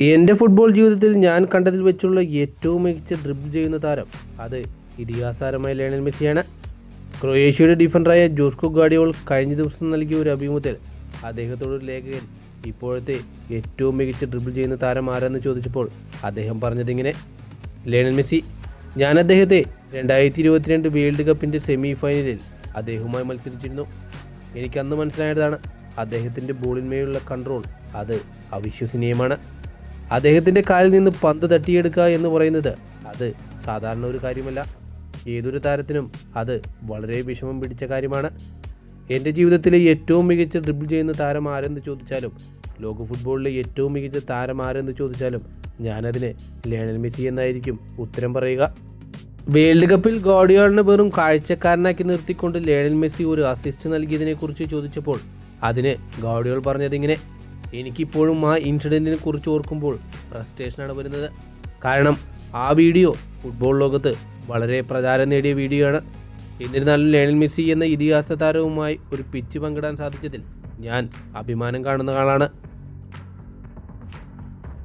എന്റെ ഫുട്ബോൾ ജീവിതത്തിൽ ഞാൻ കണ്ടതിൽ വെച്ചുള്ള ഏറ്റവും മികച്ച ഡ്രിബ് ചെയ്യുന്ന താരം അത് ഇതിഹാസാരമായ ലയണൽ മെസ്സിയാണ്. ക്രൊയേഷ്യയുടെ ഡിഫൻഡറായ ജോസ്കോ ഗാഡിയോൾ കഴിഞ്ഞ ദിവസം നൽകിയ ഒരു അഭിമുഖത്തിൽ അദ്ദേഹത്തോട് ലേഖകൻ ഇപ്പോഴത്തെ ഏറ്റവും മികച്ച ഡ്രിബിൾ ചെയ്യുന്ന താരം ആരാന്ന് ചോദിച്ചപ്പോൾ അദ്ദേഹം പറഞ്ഞതിങ്ങനെ ലയണൽ മെസ്സി ഞാൻ അദ്ദേഹത്തെ രണ്ടായിരത്തി ഇരുപത്തിരണ്ട് വേൾഡ് കപ്പിന്റെ സെമി ഫൈനലിൽ അദ്ദേഹവുമായി മത്സരിച്ചിരുന്നു. എനിക്കന്ന് മനസ്സിലായതാണ് അദ്ദേഹത്തിന്റെ ബോളിന്മേലുള്ള കൺട്രോൾ അത് അവിശ്വസനീയമാണ്. അദ്ദേഹത്തിന്റെ കാലിൽ നിന്ന് പന്ത് തട്ടിയെടുക്കുക എന്ന് പറയുന്നത് അത് സാധാരണ ഒരു കാര്യമല്ല. ഏതൊരു താരത്തിനും അത് വളരെ വിഷമം പിടിച്ച കാര്യമാണ്. എന്റെ ജീവിതത്തിലെ ഏറ്റവും മികച്ച ഡ്രിബിൾ ചെയ്യുന്ന താരം ആരെന്ന് ചോദിച്ചാലും ലോക ഫുട്ബോളിലെ ഏറ്റവും മികച്ച താരം ആരെന്ന് ചോദിച്ചാലും ഞാനതിന് ലയണൽ മെസ്സി എന്നായിരിക്കും ഉത്തരം പറയുക. വേൾഡ് കപ്പിൽ ഗോഡിയോളിനെ വെറും കാഴ്ചക്കാരനാക്കി നിർത്തിക്കൊണ്ട് ലയണൽ മെസ്സി ഒരു അസിസ്റ്റ് നൽകിയതിനെക്കുറിച്ച് ചോദിച്ചപ്പോൾ അതിന് ഗോഡിയോൾ പറഞ്ഞതിങ്ങനെ എനിക്കിപ്പോഴും ആ ഇൻസിഡന്റിനെ കുറിച്ച് ഓർക്കുമ്പോൾ ഫ്രസ്ട്രേഷനാണ് വരുന്നത്. കാരണം ആ വീഡിയോ ഫുട്ബോൾ ലോകത്ത് വളരെ പ്രചാരം നേടിയ വീഡിയോ ആണ്. എന്നിരുന്നാലും ലയണൽ മെസ്സി എന്ന ഇതിഹാസ താരവുമായി ഒരു പിച്ച് പങ്കിടാൻ സാധിച്ചതിൽ ഞാൻ അഭിമാനം കാണുന്ന ആളാണ്.